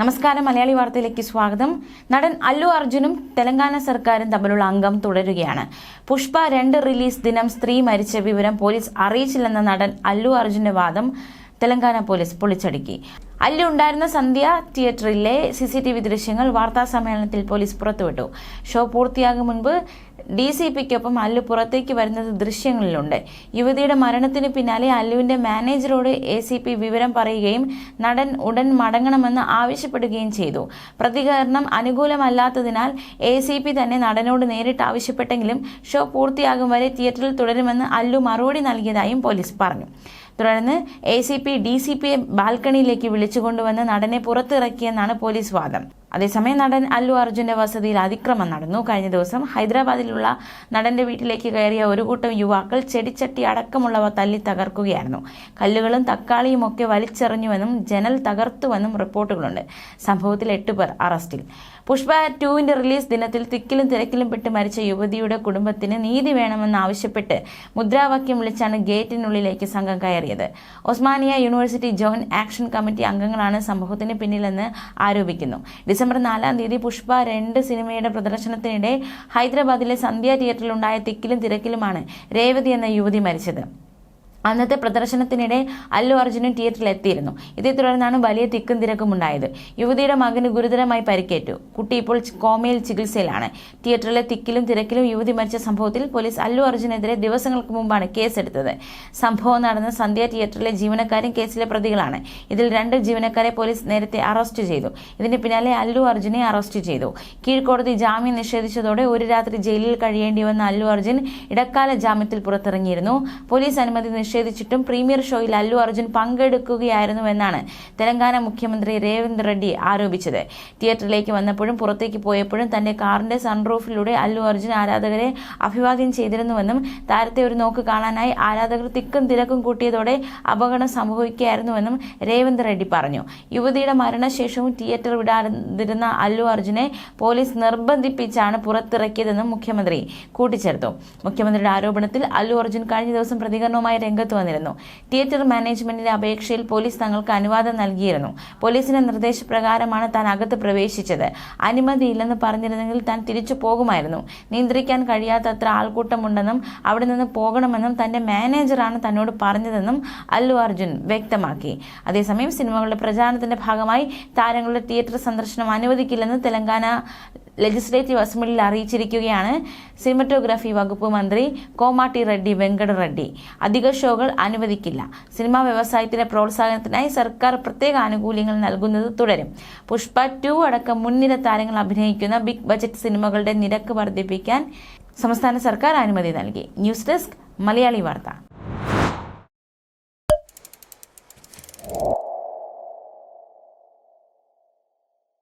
നമസ്കാരം. മലയാളി വാർത്തയിലേക്ക് സ്വാഗതം. നടൻ അല്ലു അർജുനും തെലങ്കാന സർക്കാരും തമ്മിലുള്ള അംഗം തുടരുകയാണ്. പുഷ്പ രണ്ട് റിലീസ് ദിനം സ്ത്രീ മരിച്ച വിവരം പോലീസ് അറിയിച്ചില്ലെന്ന നടൻ അല്ലു അർജുന്റെ വാദം തെലങ്കാന പോലീസ് പൊളിച്ചടുക്കി. അല്ലുണ്ടായിരുന്ന സന്ധ്യ തിയേറ്ററിലെ സി സി ടി വി ദൃശ്യങ്ങൾ വാർത്താ സമ്മേളനത്തിൽ പോലീസ് പുറത്തുവിട്ടു. ഷോ പൂർത്തിയാകും മുൻപ് ഡി സി പിക്കൊപ്പം അല്ലു പുറത്തേക്ക് വരുന്നത് ദൃശ്യങ്ങളിലുണ്ട്. യുവതിയുടെ മരണത്തിന് പിന്നാലെ അല്ലുവിന്റെ മാനേജറോട് എ സി പി വിവരം പറയുകയും നടൻ ഉടൻ മടങ്ങണമെന്ന് ആവശ്യപ്പെടുകയും ചെയ്തു. പ്രതികരണം അനുകൂലമല്ലാത്തതിനാൽ എ സി പി തന്നെ നടനോട് നേരിട്ട് ആവശ്യപ്പെട്ടെങ്കിലും ഷോ പൂർത്തിയാകും വരെ തിയേറ്ററിൽ തുടരുമെന്ന് അല്ലു മറുപടി നൽകിയതായും പോലീസ് പറഞ്ഞു. തുടർന്ന് A C P D C പിയെ ബാൽക്കണിയിലേക്ക് വിളിച്ചുകൊണ്ടുവന്ന് നടനെ പുറത്തിറക്കിയെന്നാണ് പോലീസ് വാദം. അതേസമയം നടൻ അല്ലു അർജുന്റെ വസതിയിൽ അതിക്രമം നടന്നു. കഴിഞ്ഞ ദിവസം ഹൈദരാബാദിലുള്ള നടന്റെ വീട്ടിലേക്ക് കയറിയ ഒരു കൂട്ടം യുവാക്കൾ ചെടിച്ചട്ടി അടക്കമുള്ളവ തല്ലി തകർക്കുകയായിരുന്നു. കല്ലുകളും തക്കാളിയും ഒക്കെ വലിച്ചെറിഞ്ഞുവെന്നും ജനൽ തകർത്തുവെന്നും റിപ്പോർട്ടുകളുണ്ട്. സംഭവത്തിൽ എട്ട് പേർ അറസ്റ്റിൽ. പുഷ്പ ടുവിന്റെ റിലീസ് ദിനത്തിൽ തിക്കിലും തിരക്കിലും പെട്ട് മരിച്ച യുവതിയുടെ കുടുംബത്തിന് നീതി വേണമെന്ന് ആവശ്യപ്പെട്ട് മുദ്രാവാക്യം വിളിച്ചാണ് ഗേറ്റിനുള്ളിലേക്ക് സംഘം കയറിയത്. Osmania university joint action committee അംഗങ്ങളാണ് സംഭവത്തിന് പിന്നിലെന്ന് ആരോപിക്കുന്നു. ഡിസംബർ നാലാം തീയതി പുഷ്പ രണ്ട് സിനിമയുടെ പ്രദർശനത്തിനിടെ ഹൈദരാബാദിലെ സന്ധ്യ തിയേറ്ററിലുണ്ടായ തിക്കിലും തിരക്കിലുമാണ് രേവതി എന്ന യുവതി മരിച്ചത്. അന്നത്തെ പ്രദർശനത്തിനിടെ അല്ലു അർജുനൻ തിയേറ്ററിൽ എത്തിയിരുന്നു. ഇതേ തുടർന്നാണ് വലിയ തിക്കും തിരക്കും ഉണ്ടായത്. യുവതിയുടെ മകന് ഗുരുതരമായി പരിക്കേറ്റു. കുട്ടി ഇപ്പോൾ കോമയിൽ ചികിത്സയിലാണ്. തിയേറ്ററിലെ തിക്കിലും തിരക്കിലും യുവതി മരിച്ച സംഭവത്തിൽ പോലീസ് അല്ലു അർജുനെതിരെ ദിവസങ്ങൾക്ക് മുമ്പാണ് കേസെടുത്തത്. സംഭവം നടന്ന സന്ധ്യ തിയേറ്ററിലെ ജീവനക്കാരും കേസിലെ പ്രതികളാണ്. ഇതിൽ രണ്ട് ജീവനക്കാരെ പോലീസ് നേരത്തെ അറസ്റ്റ് ചെയ്തു. ഇതിന് പിന്നാലെ അല്ലു അർജുനെ അറസ്റ്റ് ചെയ്തു. കീഴ്ക്കോടതി ജാമ്യം നിഷേധിച്ചതോടെ ഒരു രാത്രി ജയിലിൽ കഴിയേണ്ടി വന്ന അല്ലു അർജുൻ ഇടക്കാല ജാമ്യത്തിൽ പുറത്തിറങ്ങിയിരുന്നു. പോലീസ് അനുമതി നിഷേധിച്ചിട്ടും പ്രീമിയർ ഷോയിൽ അല്ലു അർജുൻ പങ്കെടുക്കുകയായിരുന്നുവെന്നാണ് തെലങ്കാന മുഖ്യമന്ത്രി രേവന്ത് റെഡ്ഡി ആരോപിച്ചത്. തിയേറ്ററിലേക്ക് വന്നപ്പോഴും പുറത്തേക്ക് പോയപ്പോഴും തന്റെ കാറിന്റെ സൺറൂഫിലൂടെ അല്ലു അർജുൻ ആരാധകരെ അഭിവാദ്യം ചെയ്തിരുന്നുവെന്നും താരത്തെ ഒരു നോക്ക് കാണാനായി ആരാധകർ തിക്കും തിരക്കും കൂട്ടിയതോടെ അപകടം സംഭവിക്കുകയായിരുന്നുവെന്നും രേവന്ത് റെഡ്ഡി പറഞ്ഞു. യുവതിയുടെ മരണശേഷവും തിയേറ്റർ വിടാതിരുന്ന അല്ലു അർജുനെ പോലീസ് നിർബന്ധിപ്പിച്ചാണ് പുറത്തിറക്കിയതെന്നും മുഖ്യമന്ത്രി കൂട്ടിച്ചേർത്തു. മുഖ്യമന്ത്രിയുടെ ആരോപണത്തിൽ അല്ലു അർജുൻ കഴിഞ്ഞ ദിവസം പ്രതികരണവുമായി രംഗത്ത് വന്നിരുന്നു. തിയേറ്റർ മാനേജ്മെന്റിന്റെ അപേക്ഷയിൽ പോലീസ് തങ്ങൾക്ക് അനുവാദം നൽകിയിരുന്നു. പോലീസിന്റെ നിർദ്ദേശപ്രകാരമാണ് താൻ അകത്ത് പ്രവേശിച്ചത്. അനുമതിയില്ലെന്ന് പറഞ്ഞിരുന്നെങ്കിൽ താൻ തിരിച്ചു പോകുമായിരുന്നു. നിയന്ത്രിക്കാൻ കഴിയാത്തത്ര ആൾക്കൂട്ടമുണ്ടെന്നും അവിടെ നിന്ന് പോകണമെന്നും തന്റെ മാനേജറാണ് തന്നോട് പറഞ്ഞതെന്നും അല്ലു അർജുൻ വ്യക്തമാക്കി. അതേസമയം സിനിമകളുടെ പ്രചാരണത്തിന്റെ ഭാഗമായി താരങ്ങളുടെ തിയേറ്റർ സന്ദർശനം അനുവദിക്കില്ലെന്ന് തെലങ്കാന ലെജിസ്ലേറ്റീവ് അസംബ്ലിയിൽ അറിയിച്ചിരിക്കുകയാണ്. സിനിമറ്റോഗ്രാഫി വകുപ്പ് മന്ത്രി കോമാട്ടി റെഡ്ഡി വെങ്കട റെഡ്ഡി. അധിക ഷോകൾ അനുവദിക്കില്ല. സിനിമാ വ്യവസായത്തിന്റെ പ്രോത്സാഹനത്തിനായി സർക്കാർ പ്രത്യേക ആനുകൂല്യങ്ങൾ നൽകുന്നത് തുടരും. പുഷ്പ ടു അടക്കം മുൻനിര താരങ്ങൾ അഭിനയിക്കുന്ന ബിഗ് ബജറ്റ് സിനിമകളുടെ നിരക്ക് വർദ്ധിപ്പിക്കാൻ സംസ്ഥാന സർക്കാർ അനുമതി നൽകി. ന്യൂസ് ഡെസ്ക് മലയാളി വാർത്ത.